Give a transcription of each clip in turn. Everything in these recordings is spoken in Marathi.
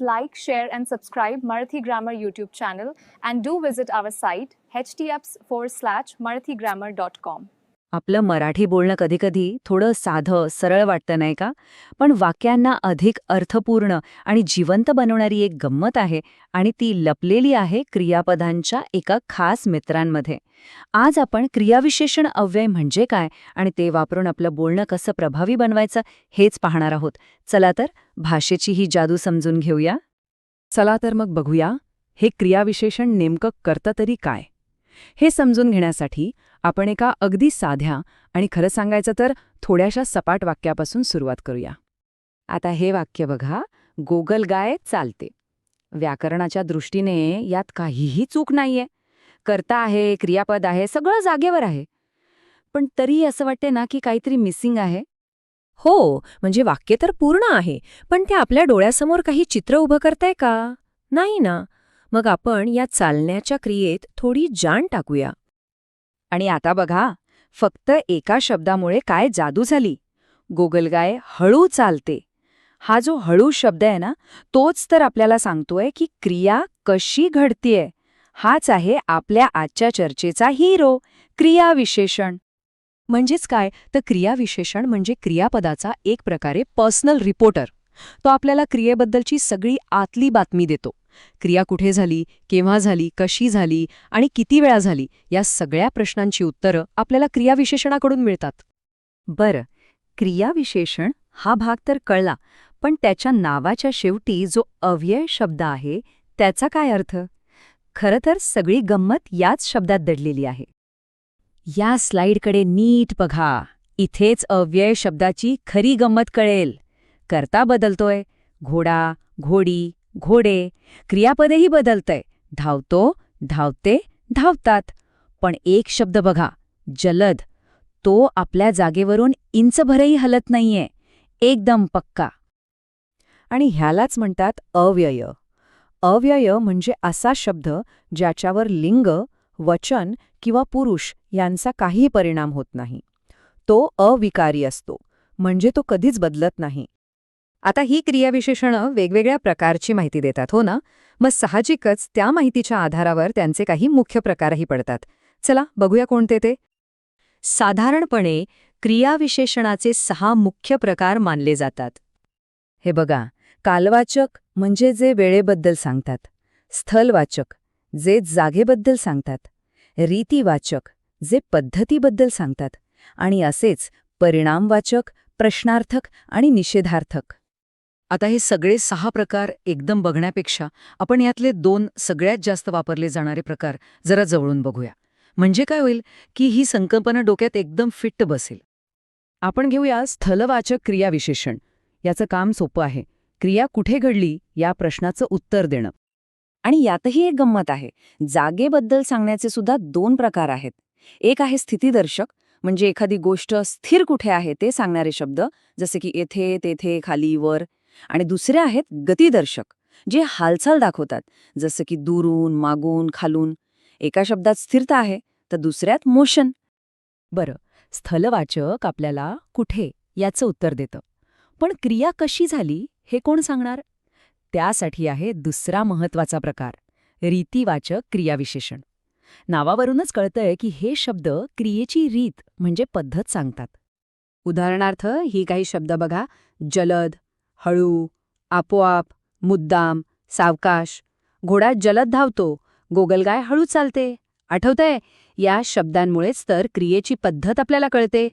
Like, share, and subscribe Marathi Grammar YouTube channel and do visit our site htps forward slash marathigrammar.com. आपलं मराठी बोलणं कधीकधी थोडं साधं सरळ वाटतं नाही का? पण वाक्यांना अधिक अर्थपूर्ण आणि जिवंत बनवणारी एक गंमत आहे आणि ती लपलेली आहे क्रियापदांच्या एका खास मित्रांमध्ये. आज आपण क्रियाविशेषण अव्यय म्हणजे काय आणि ते वापरून आपलं बोलणं कसं प्रभावी बनवायचं हेच पाहणार आहोत. चला तर भाषेची ही जादू समजून घेऊया. चला तर मग बघूया हे क्रियाविशेषण नेमकं करतं तरी काय? हे समजून घेण्यासाठी आपण एका अगदी साध्या आणि खरं सांगायचं तर थोड्याशा सपाट वाक्यापासून सुरुवात करूया. आता हे वाक्य बघा गोगल गाय चालते. व्याकरणाच्या दृष्टीने यात काहीही चूक नाहीये. कर्ता आहे क्रियापद आहे सगळं जागेवर आहे. पण तरी असं वाटते ना की काहीतरी मिसिंग आहे? हो म्हणजे वाक्य तर पूर्ण आहे पण ते आपल्या डोळ्यासमोर काही चित्र उभं करताय का? नाही ना. मग आपण या चालण्याच्या क्रियेत थोडी जाण टाकूया. आणि आता बघा फक्त एका शब्दामुळे काय जादू झाली. गोगलगाय हळू चालते. हा जो हळू शब्द आहे ना तोच तर आपल्याला सांगतोय की क्रिया कशी घडतीये. हाच आहे आपल्या आजच्या चर्चेचा हिरो क्रियाविशेषण म्हणजेच काय? तर क्रियाविशेषण म्हणजे क्रियापदाचा एक प्रकारे पर्सनल रिपोर्टर तो आपल्याला क्रियेबद्दलची सगळी आतली बातमी देतो. क्रिया कुठे झाली केव्हा झाली कशी झाली आणि किती वेळा झाली या सगळ्या प्रश्नांची उत्तरं आपल्याला क्रियाविशेषणाकडून मिळतात. बरं क्रियाविशेषण हा भाग तर कळला पण त्याच्या नावाच्या शेवटी जो अव्यय शब्द आहे त्याचा काय अर्थ? खरं तर सगळी गंमत याच शब्दात दडलेली आहे. या स्लाईडकडे नीट बघा इथेच अव्यय शब्दाची खरी गंमत कळेल. करता बदलतोय घोडा घोडी घोडे क्रियापदेही बदलतंय. धावतो धावते धावतात. पण एक शब्द बघा जलद. तो आपल्या जागेवरून इंचभरही हलत नाहीये. एकदम पक्का. आणि ह्यालाच म्हणतात अव्यय. अव्यय म्हणजे असा शब्द ज्याच्यावर लिंग वचन किंवा पुरुष यांचा काही परिणाम होत नाही. तो अविकारी असतो. म्हणजे तो कधीच बदलत नाही. आता ही क्रियाविशेषणं वेगवेगळ्या प्रकारची माहिती देतात हो ना? मग साहजिकच त्या माहितीच्या आधारावर त्यांचे काही मुख्य प्रकारही पडतात. चला बघूया कोणते ते. साधारणपणे क्रियाविशेषणाचे सहा मुख्य प्रकार मानले जातात. हे बघा कालवाचक म्हणजे जे वेळेबद्दल सांगतात स्थलवाचक जे जागेबद्दल सांगतात रीतीवाचक जे पद्धतीबद्दल सांगतात आणि असेच परिणामवाचक प्रश्नार्थक आणि निषेधार्थक. आता हे सगळे सहा प्रकार एकदम बघण्यापेक्षा आपण यातले दोन सगळ्यात जास्त वापरले जाणारे प्रकार जरा जवळून बघूया. म्हणजे काय होईल की ही संकल्पना डोक्यात एकदम फिट्ट बसेल. आपण घेऊया स्थलवाचक क्रियाविशेषण. याचं काम सोपं आहे. क्रिया कुठे घडली या प्रश्नाचं उत्तर देणं. आणि यातही एक गंमत आहे. जागेबद्दल सांगण्याचे सुद्धा दोन प्रकार आहेत. एक आहे स्थितीदर्शक म्हणजे एखादी गोष्ट स्थिर कुठे आहे ते सांगणारे शब्द जसे की येथे तेथे खाली वर. आणि दुसरे आहेत गतिदर्शक जे हालचाल दाखवतात जसं की दुरून मागून खालून. एका शब्दात स्थिरता आहे तर दुसऱ्यात मोशन. बरं स्थलवाचक आपल्याला कुठे याचं उत्तर देतं. पण क्रिया कशी झाली हे कोण सांगणार? त्यासाठी आहे दुसरा महत्त्वाचा प्रकार रीतीवाचक क्रियाविशेषण. नावावरूनच कळतंय की हे शब्द क्रियेची रीत म्हणजे पद्धत सांगतात. उदाहरणार्थ ही काही शब्द बघा जलद हळू आपोआप मुद्दाम सावकाश. घोडा जलद धावतो. गोगलगाय हळू चालते. आठवतंय? या शब्दांमुळेच तर क्रियेची पद्धत आपल्याला कळते.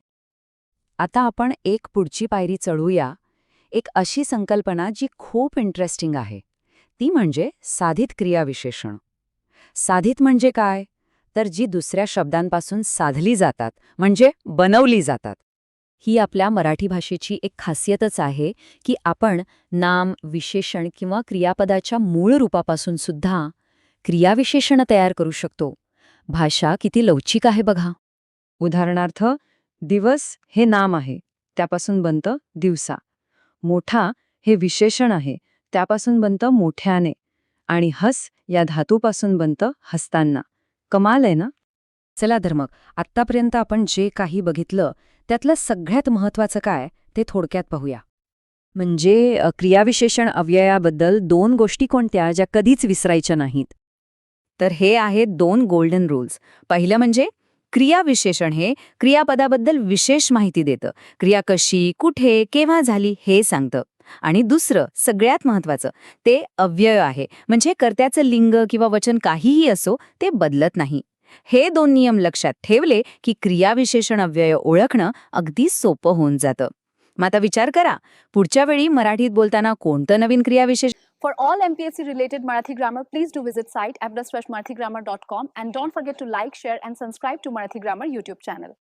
आता आपण एक पुढची पायरी चढूया. एक अशी संकल्पना जी खूप इंटरेस्टिंग आहे. ती म्हणजे साधित क्रियाविशेषण. साधित म्हणजे काय? तर जी दुसऱ्या शब्दांपासून साधली जातात म्हणजे बनवली जातात. ही आपल्या मराठी भाषेची एक खासियतच आहे की आपण नाम विशेषण किंवा क्रियापदाच्या मूळ रूपापासून सुद्धा क्रियाविशेषणं तयार करू शकतो. भाषा किती लवचिक आहे बघा. उदाहरणार्थ दिवस हे नाम आहे त्यापासून बनतं दिवसा. मोठा हे विशेषण आहे त्यापासून बनतं मोठ्याने. आणि हस या धातूपासून बनतं हसताना. कमाल आहे ना? चला तर मग आत्तापर्यंत आपण जे काही बघितलं त्यातलं सगळ्यात महत्वाचं काय ते थोडक्यात पाहूया. म्हणजे क्रियाविशेषण अव्ययाबद्दल दोन गोष्टी कोणत्या ज्या कधीच विसरायच्या नाहीत? तर हे आहेत दोन गोल्डन रूल्स पहिलं म्हणजे क्रियाविशेषण हे क्रियापदाबद्दल विशेष माहिती देतं. क्रिया कशी कुठे केव्हा झाली हे सांगतं. आणि दुसरं सगळ्यात महत्वाचं ते अव्यय आहे. म्हणजे कर्त्याचं लिंग किंवा वचन काहीही असो ते बदलत नाही. हे दोन नियम लक्षात ठेवले की क्रियाविशेषण अव्यय ओळखणं अगदी सोपं होऊन जातं. मग आता विचार करा पुढच्या वेळी मराठीत बोलताना कोणतं नवीन क्रियाविशेष for all M P S C related Marathi grammar please do visit site F does Marathi grammar dot com and don't forget to like share and subscribe to Marathi grammar YouTube channel